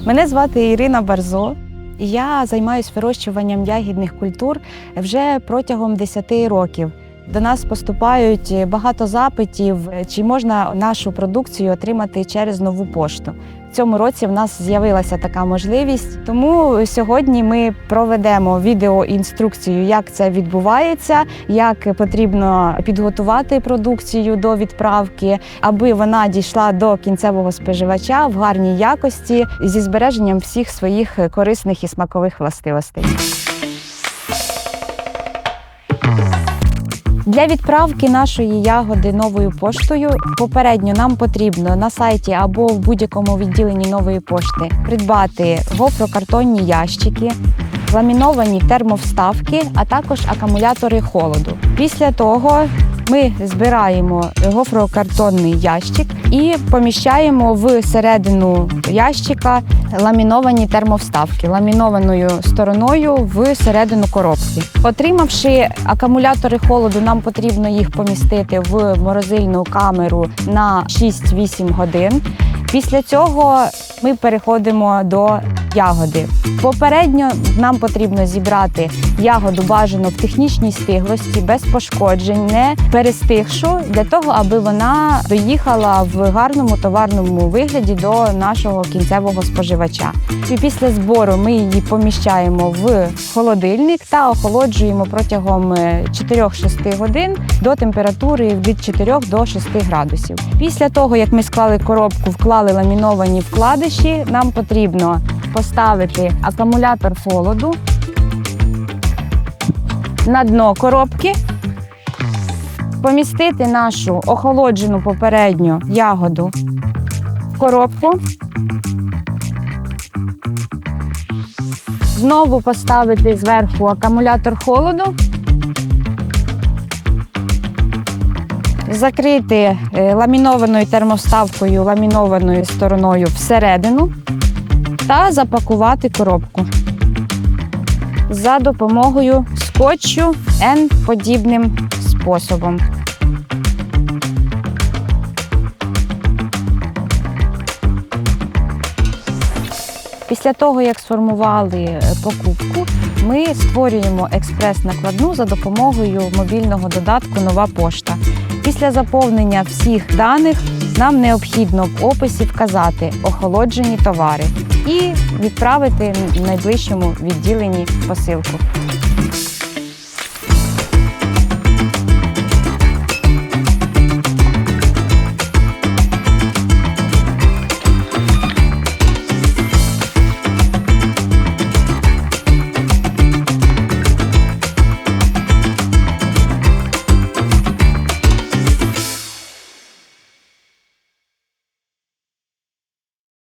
Мене звати Ірина Барзо. Я займаюся вирощуванням ягідних культур вже протягом 10 років. До нас поступають багато запитів, чи можна нашу продукцію отримати через нову пошту. В цьому році в нас з'явилася така можливість. Тому сьогодні ми проведемо відеоінструкцію, як це відбувається, як потрібно підготувати продукцію до відправки, аби вона дійшла до кінцевого споживача в гарній якості зі збереженням всіх своїх корисних і смакових властивостей. Для відправки нашої ягоди новою поштою попередньо нам потрібно на сайті або в будь-якому відділенні нової пошти придбати гофрокартонні ящики, ламіновані термовставки, а також акумулятори холоду. Після того ми збираємо гофрокартонний ящик і поміщаємо в середину ящика ламіновані термовставки ламінованою стороною в середину коробки. Отримавши акумулятори холоду, нам потрібно їх помістити в морозильну камеру на 6-8 годин. Після цього ми переходимо до ягоди. Попередньо нам потрібно зібрати ягоду бажано в технічній стиглості, без пошкоджень, не перестигшу, для того, аби вона доїхала в гарному товарному вигляді до нашого кінцевого споживача. І після збору ми її поміщаємо в холодильник та охолоджуємо протягом е, 4-6 годин до температури від 4 до 6 градусів. Після того, як ми склали коробку, вклали ламіновані вкладиші, нам потрібно поставити акумулятор холоду на дно коробки, помістити нашу охолоджену попередньо ягоду в коробку. Знову поставити зверху акумулятор холоду. Закрити е, ламінованою термоставкою, ламінованою стороною всередину та запакувати коробку за допомогою скотчу N подібним способом. Після того, як сформували е, покупку, ми створюємо експрес-накладну за допомогою мобільного додатку Нова пошта. Після заповнення всіх даних нам необхідно в описі вказати охолоджені товари і відправити в найближчому відділенні посилку.